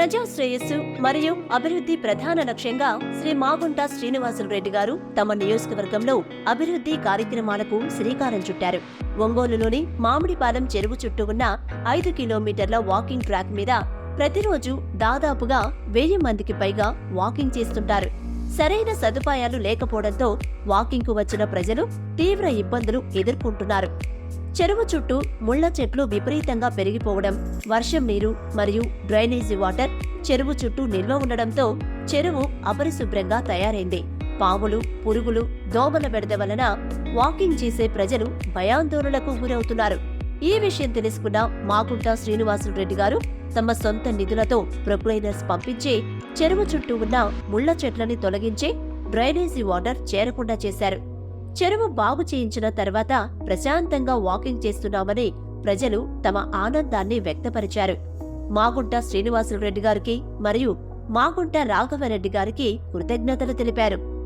ప్రజా శ్రేయస్సు మరియు అభివృద్ధి ప్రధాన లక్ష్యంగా శ్రీ మాగుంట శ్రీనివాసులు రెడ్డి గారు తమ నియోజకవర్గంలో అభివృద్ధి కార్యక్రమాలకు శ్రీకారం చుట్టారు. ఒంగోలులోని మామిడిపాలెం చెరువు చుట్టూ ఉన్న ఐదు కిలోమీటర్ల వాకింగ్ ట్రాక్ మీద ప్రతిరోజు దాదాపుగా వెయ్యి మందికి పైగా వాకింగ్ చేస్తుంటారు. సరైన సదుపాయాలు లేకపోవడంతో వాకింగ్కు వచ్చిన ప్రజలు తీవ్ర ఇబ్బందులు ఎదుర్కొంటున్నారు. చెరువు చుట్టూ ముళ్ళ చెట్లు విపరీతంగా పెరిగిపోవడం వర్షం నీరు మరియు డ్రైనేజీ వాటర్ చెరువు చుట్టూ నిల్వ ఉండడంతో చెరువు అపరిశుభ్రంగా తయారైంది. పాములు పురుగులు దోమల బెడద వలన వాకింగ్ చేసే ప్రజలు భయాందోళనకు గురవుతున్నారు. ఈ విషయం తెలుసుకున్న మాకుంట శ్రీనివాసులు రెడ్డి గారు తమ సొంత నిధులతో ప్రొక్లైనర్స్ పంపించి చెరువు చుట్టూ ఉన్న ముళ్ళ చెట్లని తొలగించి డ్రైనేజీ వాటర్ చేరకుండా చేశారు. చెరువు బాగు చేయించిన తర్వాత ప్రశాంతంగా వాకింగ్ చేస్తున్నామని ప్రజలు తమ ఆనందాన్ని వ్యక్తపరిచారు. మాగుంట శ్రీనివాసులు రెడ్డి గారికి మరియు మాగుంట రాఘవరెడ్డి గారికి కృతజ్ఞతలు తెలిపారు.